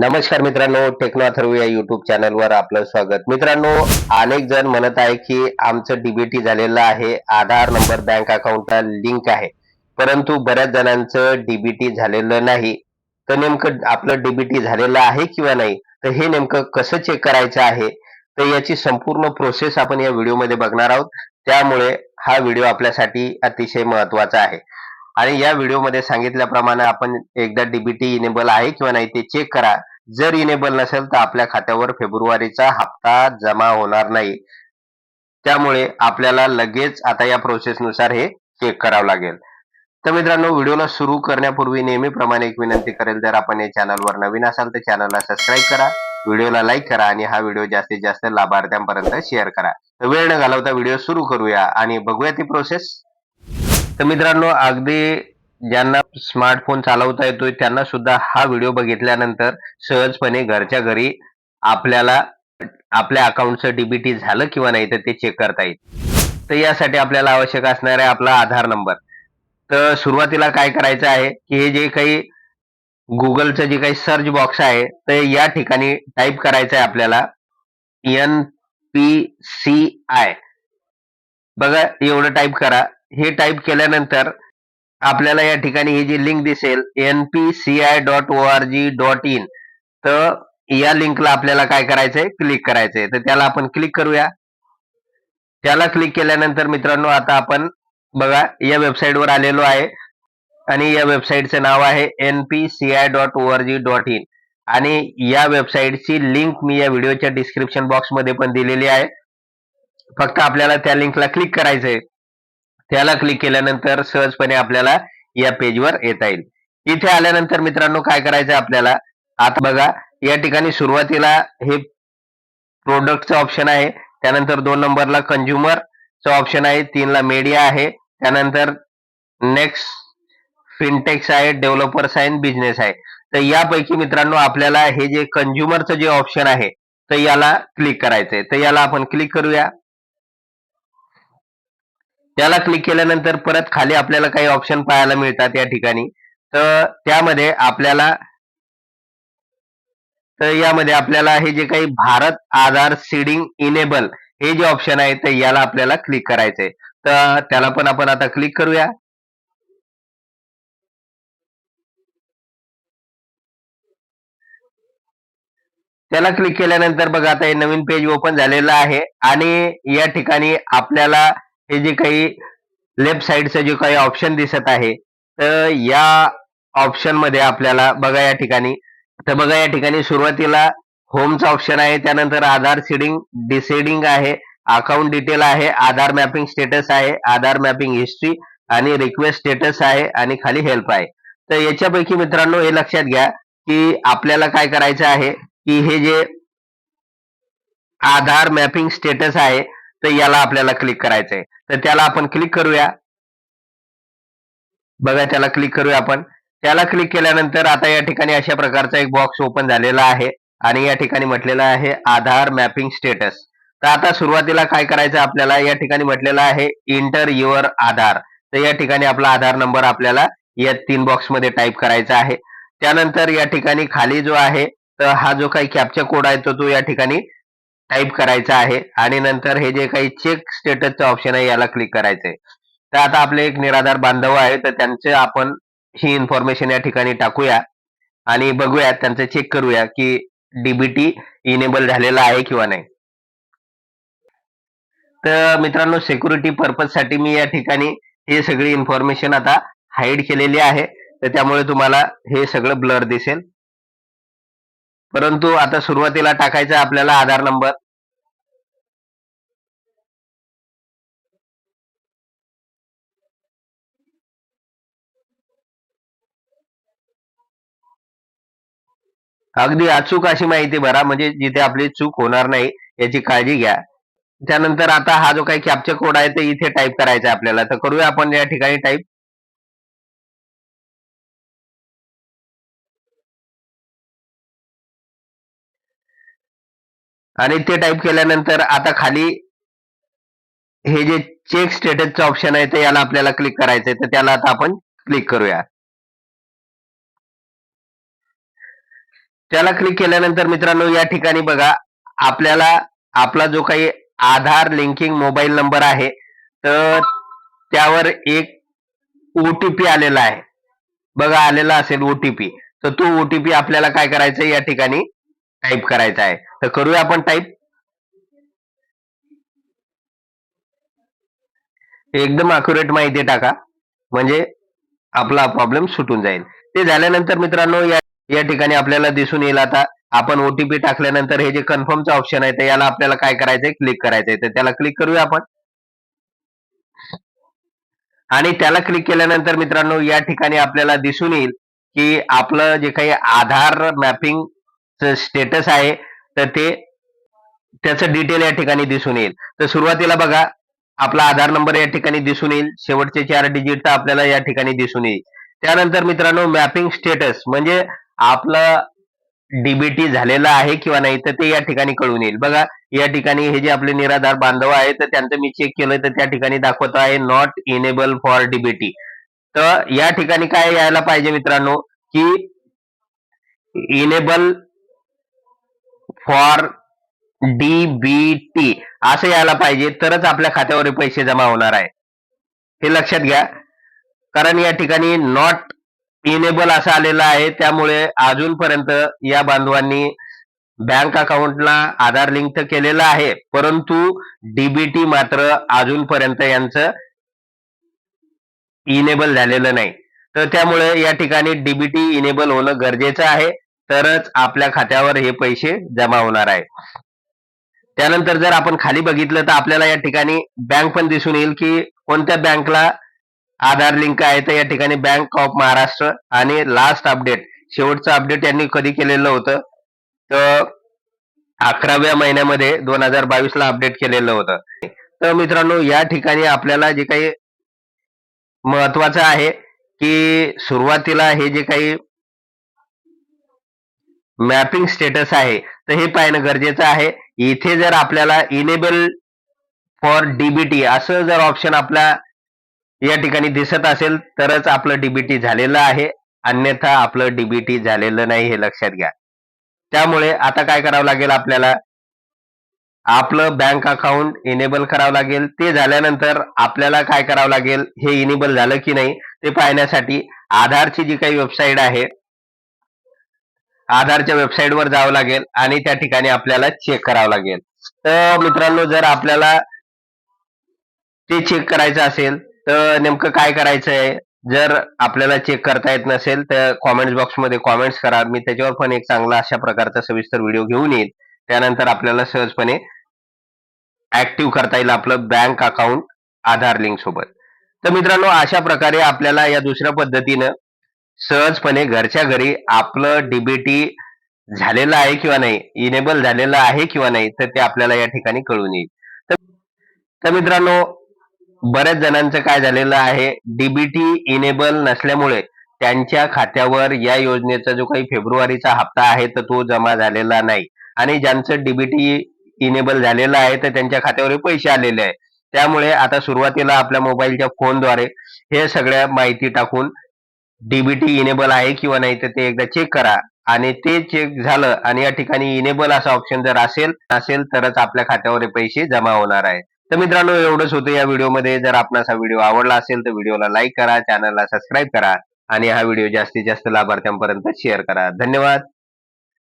नमस्कार मित्रांनो टेक्नो अथर्व या युट्यूब चॅनलवर आपलं स्वागत. मित्रांनो अनेक जण म्हणत आहे की आमचं डीबीटी झालेलं आहे. आधार नंबर बँक अकाउंटला लिंक आहे. परंतु बऱ्याच जणांचं डीबीटी झालेलं नाही. तर नेमकं आपलं डीबीटी झालेलं आहे किंवा नाही? तर हे नेमकं कसं चेक करायचं आहे? तर याची संपूर्ण प्रोसेस आपण या व्हिडिओमध्ये बघणार आहोत. त्यामुळे हा व्हिडिओ आपल्यासाठी अतिशय महत्त्वाचा आहे. आणि या व्हिडिओमध्ये सांगितल्याप्रमाणे आपण एकदा डीबीटी इनेबल आहे किंवा नाही ते चेक करा. जर इनेबल नसेल तर आपल्या खात्यावर फेब्रुवारीचा हप्ता जमा होणार नाही. त्यामुळे आपल्याला लगेच आता या प्रोसेसनुसार हे चेक करावं लागेल. तर मित्रांनो व्हिडिओला सुरू करण्यापूर्वी नेहमीप्रमाणे एक विनंती करेल जर आपण या चॅनलवर नवीन असाल तर चॅनलला सबस्क्राईब करा व्हिडिओला लाईक करा आणि हा व्हिडिओ जास्तीत जास्त लाभार्थ्यांपर्यंत शेअर करा. तर वेळ न घालवता व्हिडिओ सुरू करूया आणि बघूया ती प्रोसेस तर मित्रांनो अगदी ज्यांना स्मार्टफोन चालवता येतोय त्यांना सुद्धा हा व्हिडिओ बघितल्यानंतर सहजपणे घरच्या घरी आपल्याला आपल्या अकाउंटचं डीबीटी झालं किंवा नाही तर ते चेक करता येईल. तर यासाठी आपल्याला आवश्यक असणार आहे आपला आधार नंबर तर सुरुवातीला काय करायचं आहे की हे जे काही गुगलचं जे काही सर्च बॉक्स आहे तर या ठिकाणी टाईप करायचं आहे आपल्याला एन पी सी आय बघा एवढं टाईप करा. हे टाईप केल्यानंतर आपल्याला या ठिकाणी ही जी लिंक दिसेल N P C I dot O R G dot in तर या लिंकला आपल्याला काय करायचंय? क्लिक करायचंय. तर त्याला आपण क्लिक करूया. त्याला क्लिक केल्यानंतर मित्रांनो आता आपण बघा या वेबसाईटवर आलेलो आहे. आणि या वेबसाईटचं नाव आहे N P C I dot O R G dot in आणि या वेबसाईटची लिंक मी या व्हिडिओच्या डिस्क्रिप्शन बॉक्समध्ये पण दिलेली आहे. फक्त आपल्याला त्या लिंकला क्लिक करायचंय. त्याला क्लिक केल्यानंतर सहजपणे आपल्याला या पेजवर येता येईल. इथे आल्यानंतर मित्रांनो काय करायचं आपल्याला? आता बघा या ठिकाणी सुरुवातीला हे प्रोडक्टचं ऑप्शन आहे. त्यानंतर दोन नंबरला कंझ्युमरचं ऑप्शन आहे. तीनला मीडिया आहे. त्यानंतर नेक्स्ट फिनटेक्स आहे डेव्हलपर्स आहे बिझनेस आहे. तर यापैकी मित्रांनो आपल्याला हे जे कंझ्युमरचं जे ऑप्शन आहे तर याला क्लिक करायचंय. तर याला आपण क्लिक करूया. त्याला क्लिक केल्यानंतर परत खाली आपल्याला काही ऑप्शन पाहायला मिळतात या ठिकाणी. तर त्यामध्ये आपल्याला तर यामध्ये आपल्याला हे जे काही भारत आधार सीडिंग इनेबल हे जे ऑप्शन आहे तर याला आपल्याला क्लिक करायचंय. तर त्याला पण आपण आता क्लिक करूया. त्याला क्लिक केल्यानंतर बघा आता हे नवीन पेज ओपन झालेलं आहे. आणि या ठिकाणी आपल्याला हे जे काही लेफ्ट साईडचं जे काही ऑप्शन दिसत आहे तर या ऑप्शनमध्ये आपल्याला बघा या ठिकाणी. तर बघा या ठिकाणी सुरुवातीला होमचा ऑप्शन आहे त्यानंतर आधार सिडिंग डिसेडिंग आहे अकाउंट डिटेल आहे आधार मॅपिंग स्टेटस आहे आधार मॅपिंग हिस्ट्री आणि रिक्वेस्ट स्टेटस आहे आणि खाली हेल्प आहे. तर याच्यापैकी मित्रांनो हे लक्षात घ्या की आपल्याला काय करायचं आहे की हे जे आधार मॅपिंग स्टेटस आहे तर याला आपल्याला क्लिक करायचंय. तर त्याला आपण क्लिक करूया. बघा त्याला क्लिक करूया आपण. त्याला क्लिक केल्यानंतर आता या ठिकाणी अशा प्रकारचा एक बॉक्स ओपन झालेला आहे आणि या ठिकाणी म्हटलेलं आहे आधार मॅपिंग स्टेटस तर आता सुरुवातीला काय करायचं आपल्याला? या ठिकाणी म्हटलेलं आहे इंटर युअर आधार. तर या ठिकाणी आपला आधार नंबर आपल्याला या तीन बॉक्समध्ये टाईप करायचा आहे. त्यानंतर या ठिकाणी खाली जो आहे तर हा जो काही कॅप्चा कोड आहे तो तो या ठिकाणी टाईप करायचं आहे आणि नंतर हे जे काही चेक स्टेटसचं ऑप्शन आहे याला क्लिक करायचंय. तर आता आपले एक निराधार बांधव आहे तर त्यांचे आपण ही इन्फॉर्मेशन या ठिकाणी टाकूया आणि बघूया त्यांचं चेक करूया की डीबीटी इनेबल झालेला आहे किंवा नाही. तर मित्रांनो सिक्युरिटी पर्पजसाठी मी या ठिकाणी हे सगळी इन्फॉर्मेशन आता हाईड केलेली आहे. तर त्यामुळे तुम्हाला हे सगळं ब्लर दिसेल. परंतु आता सुरुवातीला टाकायचा आपल्याला आधार नंबर. अगदी अचूक अशी माहिती भरा म्हणजे जिथे आपली चूक होणार नाही याची काळजी घ्या. त्यानंतर आता हा जो काही कॅप्चर कोड आहे ते इथे टाईप करायचा आपल्याला. तर करूया आपण या ठिकाणी टाईप आणि ते टाईप केल्यानंतर आता खाली हे जे चेक स्टेटसचं ऑप्शन आहे ते याला आपल्याला क्लिक करायचंय. तर त्याला आता आपण क्लिक करूया. त्याला क्लिक केल्यानंतर मित्रांनो या ठिकाणी बघा आपल्याला आपला जो काही आधार लिंकिंग मोबाईल नंबर आहे तर त्यावर एक ओटीपी आलेला आहे. बघा आलेला असेल ओटीपी तर तो ओटीपी आपल्याला काय करायचं आहे या ठिकाणी? टाईप करायचा आहे. तर करूया आपण टाईप एकदम अक्युरेट माहिती टाका. म्हणजे आपला प्रॉब्लेम सुटून जाईल. ते झाल्यानंतर मित्रांनो या या ठिकाणी आपल्याला दिसून येईल आता आपण ओटीपी टाकल्यानंतर हे जे कन्फर्मचं ऑप्शन आहे तर याला आपल्याला काय करायचंय? क्लिक करायचंय. तर त्याला क्लिक करूया आपण. आणि त्याला क्लिक केल्यानंतर मित्रांनो या ठिकाणी आपल्याला दिसून येईल की आपलं जे काही आधार मॅपिंग स्टेटस आहे तर ते त्याचं डिटेल या ठिकाणी दिसून येईल. तर सुरुवातीला बघा आपला आधार नंबर या ठिकाणी दिसून येईल. शेवटचे चार डिजिट तर आपल्याला या ठिकाणी दिसून येईल. त्यानंतर मित्रांनो मॅपिंग स्टेटस म्हणजे आपलं डीबीटी झालेलं आहे किंवा नाही तर ते या ठिकाणी कळून येईल. बघा या ठिकाणी हे जे आपले निराधार बांधव आहे तर त्यांचं मी चेक केलं तर त्या ठिकाणी दाखवत आहे नॉट इनेबल फॉर डीबीटी तर या ठिकाणी काय यायला पाहिजे मित्रांनो की इनेबल फॉर डीबीटी असं यायला पाहिजे तरच आपल्या खात्यावर पैसे जमा होणार आहे. हे लक्षात घ्या. कारण या ठिकाणी नॉट इनेबल असं आलेलं आहे त्यामुळे अजूनपर्यंत या बांधवांनी बँक अकाउंटला आधार लिंक तर केलेलं आहे परंतु डीबीटी मात्र अजूनपर्यंत यांचं इनेबल झालेलं नाही. तर त्यामुळे या ठिकाणी डीबीटी इनेबल होणं गरजेचं आहे. तरच आपल्या खात्यावर हे पैसे जमा होणार आहे. त्यानंतर जर आपण खाली बघितलं तर आपल्याला या ठिकाणी बँक पण दिसून येईल की कोणत्या बँकला आधार लिंक आहे तर या ठिकाणी बँक ऑफ महाराष्ट्र आणि लास्ट अपडेट शेवटचं अपडेट यांनी कधी केलेलं होतं? तर अकराव्या महिन्यामध्ये दोन हजार बावीस ला अपडेट केलेलं होतं. तर मित्रांनो या ठिकाणी आपल्याला जे काही महत्वाचं आहे की सुरुवातीला हे जे काही मॅपिंग स्टेटस आहे. तर हे पाहणं गरजेचं आहे. इथे जर आपल्याला इनेबल फॉर डीबीटी असं जर ऑप्शन आपल्या या ठिकाणी दिसत असेल तरच आपलं डीबीटी झालेलं आहे. अन्यथा आपलं डीबीटी झालेलं नाही हे लक्षात घ्या. त्यामुळे आता काय करावं लागेल आपल्याला? आपलं बँक अकाउंट इनेबल करावं लागेल. ते झाल्यानंतर आपल्याला काय करावं लागेल? हे इनेबल झालं की नाही? ते पाहण्यासाठी आधारची जी काही वेबसाईट आहे आधारच्या वेबसाईटवर जावं लागेल आणि त्या ठिकाणी आपल्याला चेक करावं लागेल. तर मित्रांनो जर आपल्याला ते चेक करायचं असेल तर नेमकं काय करायचं आहे जर आपल्याला चेक करता येत नसेल तर कॉमेंट बॉक्समध्ये कॉमेंट्स करा. मी त्याच्यावर पण एक चांगला अशा प्रकारचा सविस्तर व्हिडिओ घेऊन येईल. त्यानंतर आपल्याला सहजपणे ऍक्टिव्ह करता येईल आपलं बँक अकाउंट आधार लिंक सोबत. तर मित्रांनो अशा प्रकारे आपल्याला या दुसऱ्या पद्धतीनं सहजपणे घरच्या घरी आपलं डीबीटी झालेलं आहे किंवा नाही इनेबल झालेलं आहे किंवा नाही तर ते आपल्याला या ठिकाणी कळून येईल. तर- मित्रांनो बऱ्याच जणांचं काय झालेलं आहे डीबीटी इनेबल नसल्यामुळे त्यांच्या खात्यावर या योजनेचा जो काही फेब्रुवारीचा हप्ता आहे तर तो जमा झालेला नाही. आणि ज्यांचं डीबीटी इनेबल झालेलं आहे तर त्यांच्या खात्यावर पैसे आलेले आहे. त्यामुळे आता सुरुवातीला आपल्या मोबाईलच्या फोनद्वारे हे सगळ्या माहिती टाकून डीबीटी इनेबल आहे किंवा नाही तर ते एकदा चेक करा. आणि ते चेक झालं आणि या ठिकाणी इनेबल असा ऑप्शन जर असेल असेल तरच आपल्या खात्यावर पैसे जमा होणार आहे. तर मित्रांनो एवढंच होतं या व्हिडिओमध्ये. जर आपणास हा व्हिडिओ आवडला असेल तर व्हिडिओला लाईक करा चॅनलला सबस्क्राईब करा आणि हा व्हिडिओ जास्तीत जास्त लाभार्थ्यांपर्यंत शेअर करा. धन्यवाद.